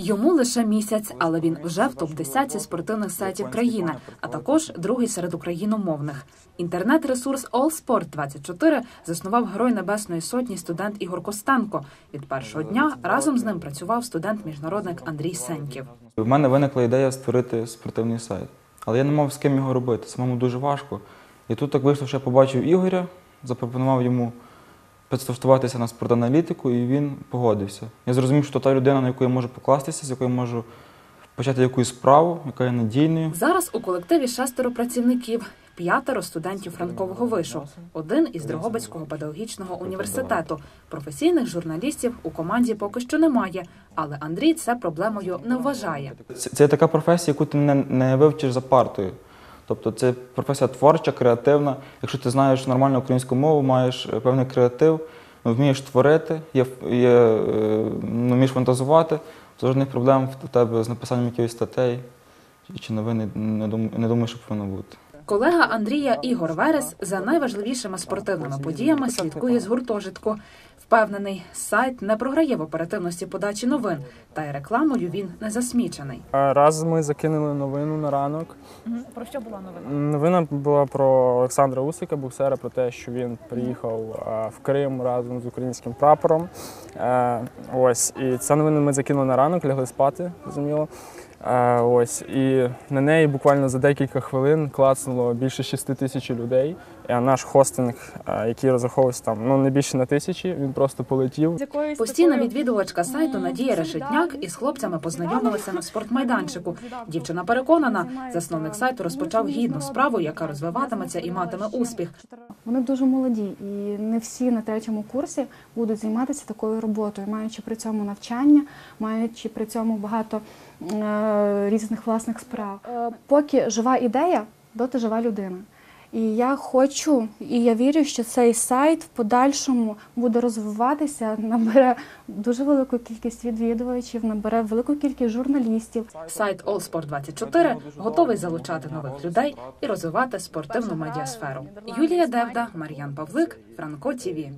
Йому лише місяць, але він вже в топ 10 спортивних сайтів країни, а також другий серед україномовних. Інтернет-ресурс AllSport24 заснував герой Небесної Сотні студент Ігор Костенко. Від першого дня разом з ним працював студент-міжнародник Андрій Сеньків. В мене виникла ідея створити спортивний сайт, але я не мав з ким його робити. Самому дуже важко. І тут так вийшло, що я побачив Ігоря, запропонував йому підсташтуватися на спортаналітику, і він погодився. Я зрозумів, що та людина, на яку я можу покластися, з якою я можу почати якусь справу, яка є надійною. Зараз у колективі шестеро працівників, п'ятеро студентів Франкового вишу, один із Дрогобицького педагогічного університету. Професійних журналістів у команді поки що немає, але Андрій це проблемою не вважає. Це, це така професія, яку ти не, не вивчиш за партою. Тобто це професія творча, креативна. Якщо ти знаєш нормальну українську мову, маєш е, певний креатив, ну, вмієш творити, є, є, е, ну, вмієш фантазувати, то жодних проблем в тебе з написанням якихось статей чи новин не, думаю, не думаю, що повинно бути. Колега Андрія Ігор Верес за найважливішими спортивними подіями слідкує з гуртожитку. Впевнений, сайт не програє в оперативності подачі новин, та й рекламою він не засмічений. Раз ми закинули новину на ранок. Про що була новина? Новина була про Олександра Усика, боксера, про те, що він приїхав в Крим разом з українським прапором. Е, Ось, і ця новина ми закинули на ранок, лягли спати, зрозуміло. Ось, і на неї буквально за декілька хвилин клацнуло більше 6 тисяч людей. А наш хостинг, який розраховувався там ну не більше на тисячі, він просто полетів. Постійна відвідувачка сайту Надія Решетняк із хлопцями познайомилася на спортмайданчику. Дівчина переконана, засновник сайту розпочав гідну справу, яка розвиватиметься і матиме успіх. Вони дуже молоді, і не всі на третьому курсі будуть займатися такою роботою, маючи при цьому навчання, маючи при цьому багато е, різних власних справ. Е, поки жива ідея, доти жива людина. І я хочу, і я вірю, що цей сайт в подальшому буде розвиватися, набере дуже велику кількість відвідувачів, набере велику кількість журналістів. Сайт AllSport24 готовий залучати нових людей і розвивати спортивну медіасферу. Юлія Девда, Мар'ян Павлик, Франко ТІВІ.